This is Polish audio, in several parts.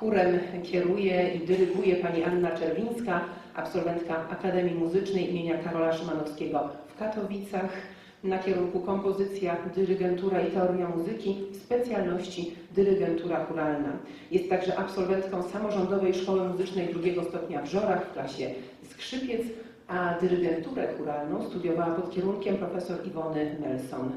Chórem kieruje i dyryguje pani Anna Czerwińska, absolwentka Akademii Muzycznej imienia Karola Szymanowskiego w Katowicach na kierunku kompozycja, dyrygentura i teoria muzyki w specjalności dyrygentura chóralna. Jest także absolwentką samorządowej szkoły muzycznej drugiego stopnia w Żorach w klasie skrzypiec, a dyrygenturę chóralną studiowała pod kierunkiem profesor Iwony Nelson.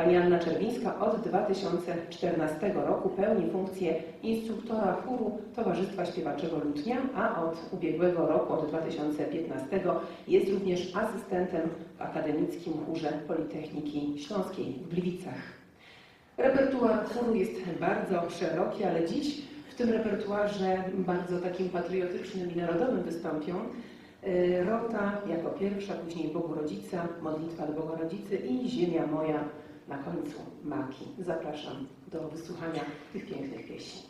Pani Anna Czerwińska od 2014 roku pełni funkcję instruktora chóru Towarzystwa Śpiewaczego Lutnia, a od ubiegłego roku, od 2015 jest również asystentem w Akademickim Chórze Politechniki Śląskiej w Gliwicach. Repertuar chóru jest bardzo szeroki, ale dziś w tym repertuarze bardzo takim patriotycznym i narodowym wystąpią y, Rota jako pierwsza, później Bogorodzica, Modlitwa do Bogorodzicy i Ziemia moja na końcu Maki. Zapraszam do wysłuchania tych pięknych pieśni.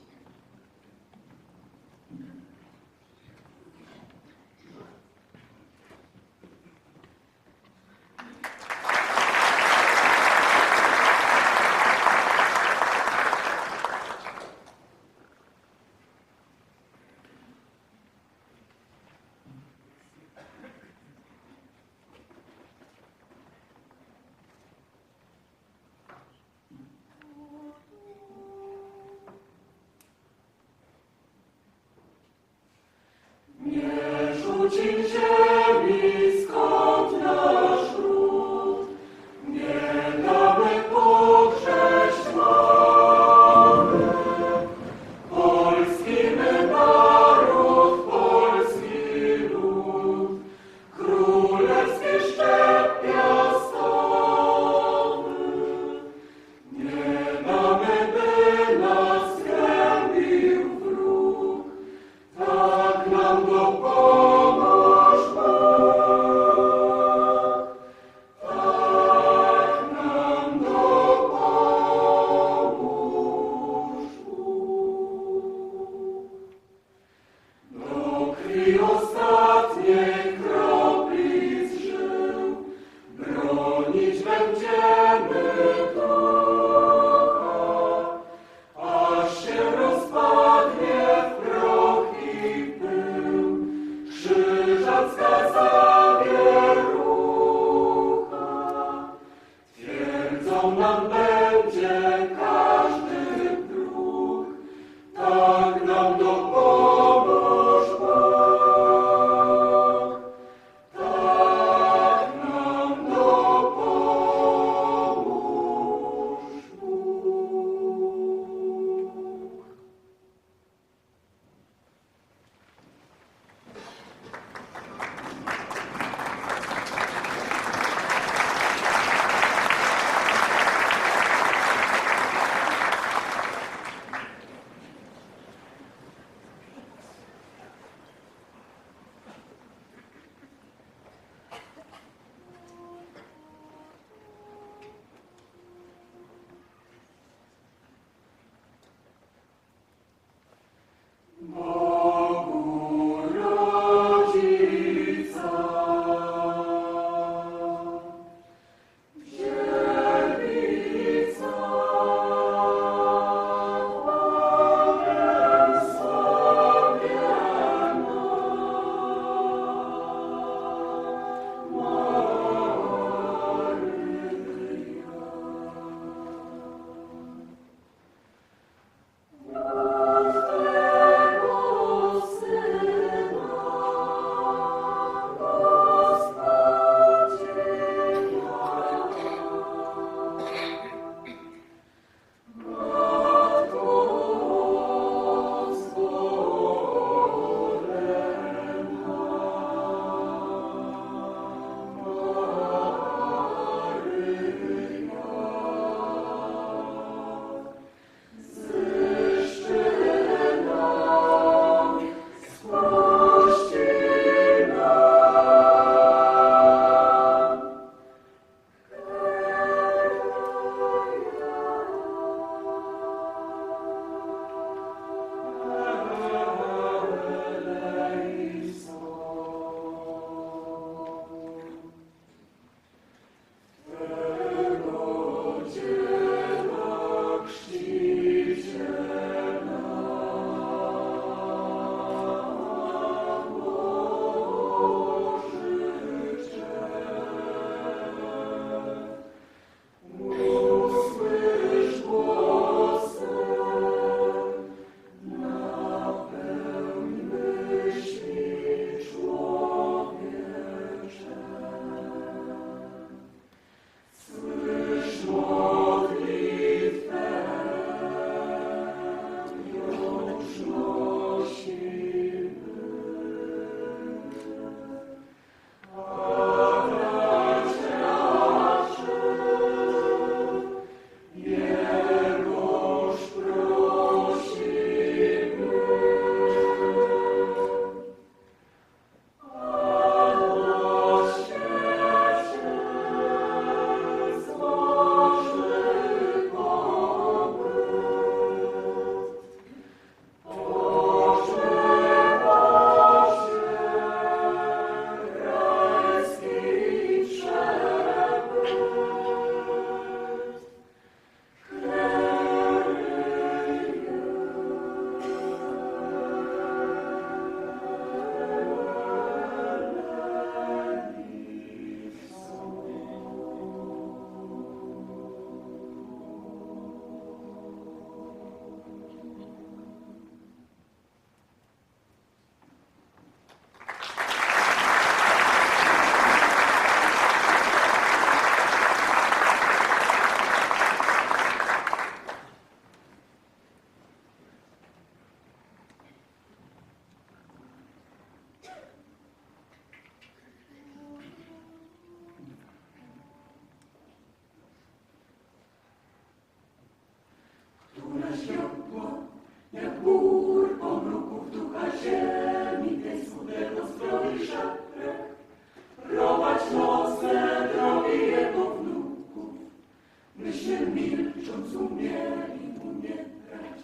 się milcząc umieli unikać,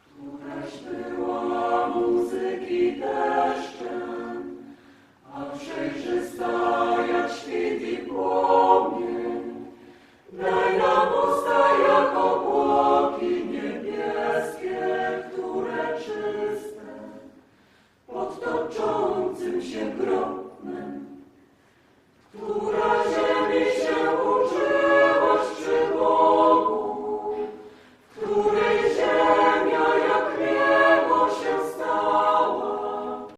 któraś była